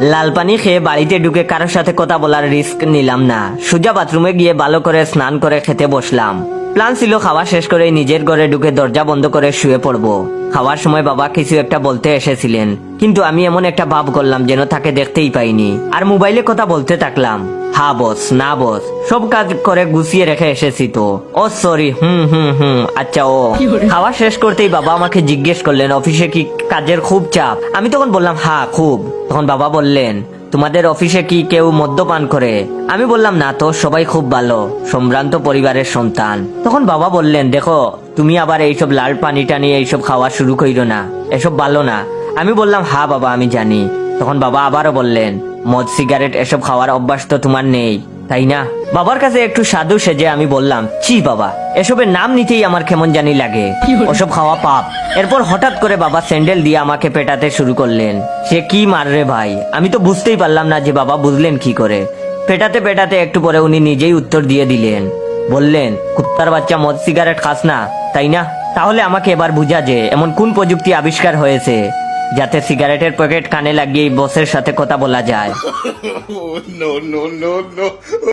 লাল পানি খেয়ে বাড়িতে ঢুকে কারোর সাথে কথা বলার রিস্ক নিলাম না। সোজা বাথরুমে গিয়ে ভালো করে স্নান করে খেতে বসলাম। প্ল্যান ছিল খাওয়া শেষ করে নিজের ঘরে ঢুকে দরজা বন্ধ করে শুয়ে পড়ব। খাওয়ার সময় বাবা কিছু একটা বলতে এসেছিলেন। কিন্তু আমি এমন একটা ভাব করলাম যেন তাকে দেখতেই পাইনি। আর মোবাইলে কথা বলতে থাকলাম। হা বস না বস সব কাজ করে গুছিয়ে রেখে এসেছি তো। ও সরি হুম হুম হুম আচ্ছা ও। খাওয়া শেষ করতেই বাবা আমাকে জিজ্ঞেস করলেন অফিসে কি কাজের খুব চাপ? আমি তখন বললাম হ্যাঁ খুব। তখন বাবা বললেন তোমাদের অফিসে কি কেউ মদ্যপান করে? আমি বললাম না তো সবাই খুব ভালো সম্ভ্রান্ত পরিবারের সন্তান। তখন বাবা বললেন দেখো তুমি আবার এইসব লাল পানি টানি এইসব খাওয়া শুরু করিল না এসব ভালো না। আমি বললাম হ্যাঁ বাবা আমি জানি। তখন বাবা আবারও বললেন মদ সিগারেট এসব খাওয়ার অভ্যাস তো তোমার নেই তাই না? বাবার কাছে একটু সাধু সেজে আমি বললাম চি বাবা এসবের নাম নিতেই আমার কেমন জানি লাগে। ওসব খাওয়া পাপ। এরপর হঠাৎ করে বাবা স্যান্ডেল দিয়ে আমাকে পেটাতে শুরু করলেন। সে কি মার রে ভাই? আমি তো বুঝতেই পারলাম না যে বাবা বুঝলেন কি করে। পেটাতে পেটাতে একটু পরে উনি নিজেই উত্তর দিয়ে দিলেন বললেন কুত্তার বাচ্চা মদ সিগারেট খাস না তাই না? তাহলে আমাকে এবার বুঝা যে এমন কোন প্রযুক্তি আবিষ্কার হয়েছে? যাতে সিগারেটের প্যাকেট কানে লাগিয়ে বসের সাথে কথা বলা যায় no.